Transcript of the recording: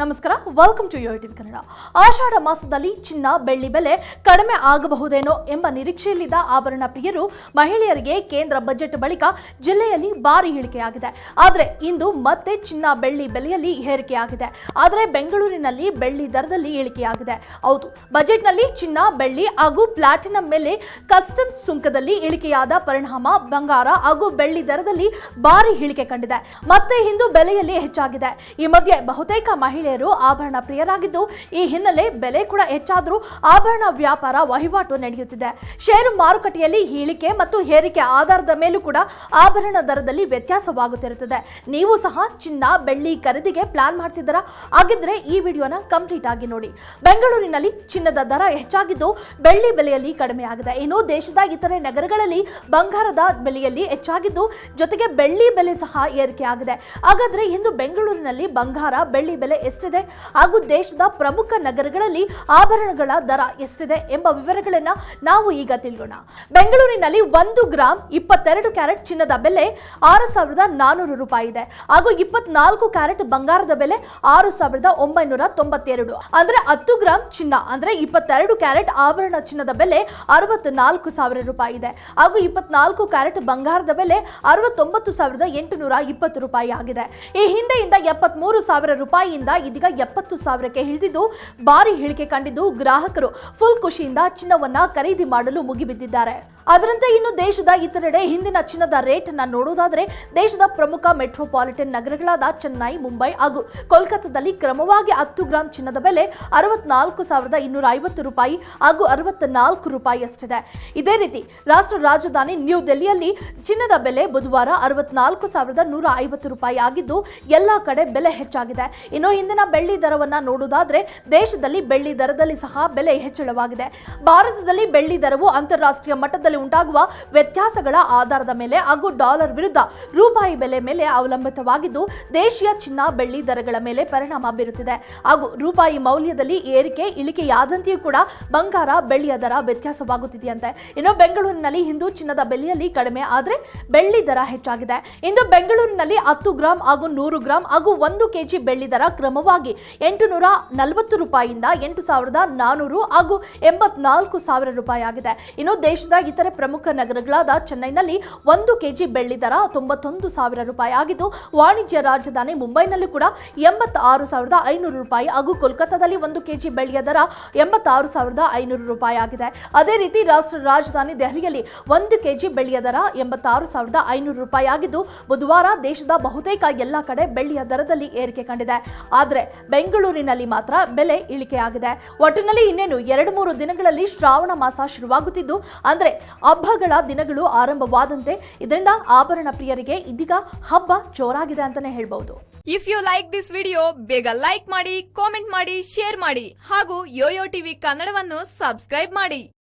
ನಮಸ್ಕಾರ welcome to yo TV Kannada Ashada ಮಾಸದಲ್ಲಿ ಚಿನ್ನ, ಬೆಳ್ಳಿ ಬೆಲೆ ಕಡಿಮೆ ಆಗಬಹುದೇನೋ ಎಂಬ ನಿರೀಕ್ಷೆಯಲ್ಲಿದ್ದ ಆಭರಣ ಪ್ರಿಯರು, ಮಹಿಳೆಯರಿಗೆ ಕೇಂದ್ರ ಬಜೆಟ್ ಬಳಿಕ ಜಿಲ್ಲೆಯಲ್ಲಿ ಭಾರಿ ಇಳಿಕೆಯಾಗಿದೆ. ಆದರೆ ಇಂದು ಮತ್ತೆ ಚಿನ್ನ, ಬೆಳ್ಳಿ ಬೆಲೆಯಲ್ಲಿ ಏರಿಕೆಯಾಗಿದೆ. ಆದರೆ ಬೆಂಗಳೂರಿನಲ್ಲಿ ಬೆಳ್ಳಿ ದರದಲ್ಲಿ ಇಳಿಕೆಯಾಗಿದೆ. ಹೌದು ಬಜೆಟ್ನಲ್ಲಿ ಚಿನ್ನ, ಬೆಳ್ಳಿ ಹಾಗೂ ಪ್ಲಾಟಿನಂ ಮೇಲೆ ಕಸ್ಟಮ್ಸ್ ಸುಂಕದಲ್ಲಿ ಇಳಿಕೆಯಾದ ಪರಿಣಾಮ ಬಂಗಾರ ಹಾಗೂ ಬೆಳ್ಳಿ ದರದಲ್ಲಿ ಭಾರಿ ಇಳಿಕೆ ಕಂಡಿದೆ. ಮತ್ತೆ ಇಂದು ಬೆಲೆಯಲ್ಲಿ ಹೆಚ್ಚಾಗಿದೆ. ಈ ಮಧ್ಯೆ ಬಹುತೇಕ ಮಹಿಳೆಯರು ಆಭರಣ ಪ್ರಿಯರಾಗಿದ್ದು, ಈ ಹಿನ್ನೆಲೆ ಬೆಲೆ ಕೂಡ ಹೆಚ್ಚಾದರೂ ಆಭರಣ ವ್ಯಾಪಾರ ವಹಿವಾಟು ನಡೆಯುತ್ತಿದೆ. ಷೇರು ಮಾರುಕಟ್ಟೆಯಲ್ಲಿ ಇಳಿಕೆ ಮತ್ತು ಹೇರಿಕೆ ಆಧಾರದ ಮೇಲೂ ಕೂಡ ಆಭರಣ ದರದಲ್ಲಿ ವ್ಯತ್ಯಾಸವಾಗುತ್ತಿರುತ್ತದೆ. ನೀವು ಸಹ ಚಿನ್ನ, ಬೆಳ್ಳಿ ಖರೀದಿಗೆ ಪ್ಲಾನ್ ಮಾಡ್ತಿದ್ದೀರಾ? ಹಾಗಿದ್ರೆ ಈ ವಿಡಿಯೋನ ಕಂಪ್ಲೀಟ್ ಆಗಿ ನೋಡಿ. ಬೆಂಗಳೂರಿನಲ್ಲಿ ಚಿನ್ನದ ದರ ಹೆಚ್ಚಾಗಿದ್ದು, ಬೆಳ್ಳಿ ಬೆಲೆಯಲ್ಲಿ ಕಡಿಮೆಯಾಗಿದೆ ಇನ್ನು ದೇಶದ ಇತರೆ ನಗರಗಳಲ್ಲಿ ಬಂಗಾರದ ಬೆಲೆಯಲ್ಲಿ ಹೆಚ್ಚಾಗಿದ್ದು, ಜೊತೆಗೆ ಬೆಳ್ಳಿ ಬೆಲೆ ಸಹ ಏರಿಕೆಯಾಗಿದೆ. ಹಾಗಾದ್ರೆ ಇಂದು ಬೆಂಗಳೂರಿನಲ್ಲಿ ಬಂಗಾರ, ಬೆಳ್ಳಿ ಬೆಲೆ ಎಷ್ಟಿದೆ ಹಾಗೂ ದೇಶದ ಪ್ರಮುಖ ನಗರಗಳಲ್ಲಿ ಆಭರಣಗಳ ದರ ಎಷ್ಟಿದೆ ಎಂಬ ವಿವರಗಳನ್ನ ನಾವು ಈಗ ತಿಳಿಯೋಣ ಬೆಂಗಳೂರಿನಲ್ಲಿ ಒಂದು ಗ್ರಾಮ್ ಇಪ್ಪತ್ತೆರಡು ಕ್ಯಾರೆಟ್ ಚಿನ್ನದ ಬೆಲೆ ಆರು ಸಾವಿರದ ನಾನೂರು ರೂಪಾಯಿ ಇದೆ ಹಾಗೂ ಇಪ್ಪತ್ನಾಲ್ಕು ಕ್ಯಾರೆಟ್ ಬಂಗಾರದ ಬೆಲೆ ಆರು ಸಾವಿರದ ಒಂಬೈನೂರ ತೊಂಬತ್ತೆರಡು. ಅಂದ್ರೆ ಹತ್ತು ಗ್ರಾಮ್ ಚಿನ್ನ, ಅಂದ್ರೆ ಇಪ್ಪತ್ತೆರಡು ಕ್ಯಾರೆಟ್ ಆಭರಣ ಚಿನ್ನದ ಬೆಲೆ ಅರವತ್ನಾಲ್ಕು ಸಾವಿರ ರೂಪಾಯಿ ಇದೆ ಹಾಗೂ ಇಪ್ಪತ್ನಾಲ್ಕು ಕ್ಯಾರೆಟ್ ಬಂಗಾರದ ಬೆಲೆ ಅರವತ್ತೊಂಬತ್ತು ಸಾವಿರದ ಎಂಟುನೂರ ಇಪ್ಪತ್ತು ರೂಪಾಯಿ ಆಗಿದೆ. ಈ ಹಿಂದೆಯಿಂದ ಎಪ್ಪತ್ಮೂರು ಸಾವಿರ ರೂಪಾಯಿಯಿಂದ ಇದೀಗ ಎಪ್ಪತ್ತು ಸಾವಿರಕ್ಕೆ ಇಳಿದಿದ್ದು ಭಾರಿ ಇಳಿಕೆ ಕಂಡಿದ್ದು ಗ್ರಾಹಕರು. ಫುಲ್ ಖುಷಿಯಿಂದ ಚಿನ್ನವನ್ನ ಖರೀದಿ ಮಾಡಲು ಮುಗಿಬಿದ್ದಿದ್ದಾರೆ. ಅದರಂತೆ ಇನ್ನು ದೇಶದ ಇತರೆಡೆ ಹಿಂದಿನ ಚಿನ್ನದ ರೇಟ್ ಅನ್ನ ನೋಡುವುದಾದರೆ ದೇಶದ ಪ್ರಮುಖ ಮೆಟ್ರೋಪಾಲಿಟನ್ ನಗರಗಳಾದ ಚೆನ್ನೈ, ಮುಂಬೈ ಹಾಗೂ ಕೋಲ್ಕತ್ತಾದಲ್ಲಿ ಕ್ರಮವಾಗಿ ಹತ್ತು ಗ್ರಾಂ ಚಿನ್ನದ ಬೆಲೆ ಅರವತ್ನಾಲ್ಕು ಸಾವಿರದ ಇನ್ನೂರ ಐವತ್ತು ರೂಪಾಯಿ ಹಾಗೂ ಅರವತ್ನಾಲ್ಕು ರೂಪಾಯಿ ಅಷ್ಟಿದೆ ಇದೇ ರೀತಿ ರಾಷ್ಟ್ರ ರಾಜಧಾನಿ ನ್ಯೂ ದೆಹಲಿಯಲ್ಲಿ ಚಿನ್ನದ ಬೆಲೆ ಬುಧವಾರ ಅರವತ್ನಾಲ್ಕು ಸಾವಿರದ ನೂರ ಐವತ್ತು ರೂಪಾಯಿ ಆಗಿದ್ದು, ಎಲ್ಲ ಕಡೆ ಬೆಲೆ ಹೆಚ್ಚಾಗಿದೆ. ಇನ್ನು ಹಿಂದಿನ ಬೆಳ್ಳಿ ದರವನ್ನ ನೋಡುವುದಾದ್ರೆ ದೇಶದಲ್ಲಿ ಬೆಳ್ಳಿ ದರದಲ್ಲಿ ಸಹ ಬೆಲೆ ಹೆಚ್ಚಳವಾಗಿದೆ. ಭಾರತದಲ್ಲಿ ಬೆಳ್ಳಿ ದರವು ಅಂತಾರಾಷ್ಟ್ರೀಯ ಮಟ್ಟದಲ್ಲಿ ಉಂಟಾಗುವ ವ್ಯತ್ಯಾಸಗಳ ಆಧಾರದ ಮೇಲೆ ಹಾಗೂ ಡಾಲರ್ ವಿರುದ್ಧ ರೂಪಾಯಿ ಬೆಲೆ ಮೇಲೆ ಅವಲಂಬಿತವಾಗಿದ್ದು, ದೇಶೀಯ ಚಿನ್ನ, ಬೆಳ್ಳಿ ದರಗಳ ಮೇಲೆ ಪರಿಣಾಮ ಬೀರುತ್ತಿದೆ. ಹಾಗೂ ರೂಪಾಯಿ ಮೌಲ್ಯದಲ್ಲಿ ಏರಿಕೆ, ಇಳಿಕೆಯಾದಂತೆಯೂ ಕೂಡ ಬಂಗಾರ, ಬೆಳ್ಳಿಯ ದರ ವ್ಯತ್ಯಾಸವಾಗುತ್ತಿದೆಯಂತೆ. ಇನ್ನು ಬೆಂಗಳೂರಿನಲ್ಲಿ ಇಂದು ಚಿನ್ನದ ಬೆಲೆಯಲ್ಲಿ ಕಡಿಮೆ ಆದರೆ ಬೆಳ್ಳಿ ದರ ಹೆಚ್ಚಾಗಿದೆ. ಇಂದು ಬೆಂಗಳೂರಿನಲ್ಲಿ ಹತ್ತು ಗ್ರಾಂ ಹಾಗೂ ನೂರು ಗ್ರಾಂ ಹಾಗೂ ಒಂದು ಕೆಜಿ ಬೆಳ್ಳಿ ದರ ಕ್ರಮವಾಗಿ ಎಂಟುನೂರ ನಲವತ್ತು ರೂಪಾಯಿಯಿಂದ ಎಂಟು ಸಾವಿರದ ನಾನೂರು ಹಾಗೂ ಎಂಬತ್ನಾಲ್ಕು ಸಾವಿರ ರೂಪಾಯಿ ಆಗಿದೆ ಇನ್ನು ದೇಶದ ಇತರೆ ಪ್ರಮುಖ ನಗರಗಳಾದ ಚೆನ್ನೈನಲ್ಲಿ ಒಂದು ಕೆಜಿ ಬೆಳ್ಳಿ ದರ ತೊಂಬತ್ತೊಂದು ಸಾವಿರ ರೂಪಾಯಿ ಆಗಿದ್ದು, ವಾಣಿಜ್ಯ ರಾಜಧಾನಿ ಮುಂಬೈನಲ್ಲಿ ಕೂಡ ಎಂಬತ್ತಾರು ಸಾವಿರದ ಐನೂರು ರೂಪಾಯಿ ಹಾಗೂ ಕೋಲ್ಕತ್ತಾದಲ್ಲಿ ಒಂದು ಕೆಜಿ ಬೆಳ್ಳಿಯ ದರ ಎಂಬತ್ತಾರು ಸಾವಿರದ ಐನೂರು ರೂಪಾಯಿ ಆಗಿದೆ. ಅದೇ ರೀತಿ ರಾಷ್ಟ್ರ ರಾಜಧಾನಿ ದೆಹಲಿಯಲ್ಲಿ ಒಂದು ಕೆಜಿ ಬೆಳ್ಳಿಯ ದರ ಎಂಬತ್ತಾರು ಸಾವಿರದ ಐನೂರು ರೂಪಾಯಿ ಆಗಿದ್ದು, ಬುಧವಾರ ದೇಶದ ಬಹುತೇಕ ಎಲ್ಲ ಕಡೆ ಬೆಳ್ಳಿಯ ದರದಲ್ಲಿ ಏರಿಕೆ ಕಂಡಿದೆ. ಆದರೆ ಬೆಂಗಳೂರಿನಲ್ಲಿ ಮಾತ್ರ ಬೆಲೆ ಇಳಿಕೆಯಾಗಿದೆ. ಒಟ್ಟಿನಲ್ಲಿ ಇನ್ನೇನು ಎರಡು ಮೂರು ದಿನಗಳಲ್ಲಿ ಶ್ರಾವಣ ಮಾಸ ಶುರುವಾಗುತ್ತಿದ್ದು, ಅಂದ್ರೆ ಹಬ್ಬಗಳ ದಿನಗಳು ಆರಂಭವಾದಂತೆ ಇದರಿಂದ ಆಭರಣ ಪ್ರಿಯರಿಗೆ ಇದೀಗ ಹಬ್ಬ ಜೋರಾಗಿದೆ ಅಂತಾನೆ ಹೇಳ್ಬಹುದು. If you like this video ಬೇಗ ಲೈಕ್ ಮಾಡಿ ಕಾಮೆಂಟ್ ಮಾಡಿ ಶೇರ್ ಮಾಡಿ ಹಾಗೂ ಯೋಯೋ ಟಿವಿ ಕನ್ನಡವನ್ನು ಸಬ್ಸ್ಕ್ರೈಬ್ ಮಾಡಿ.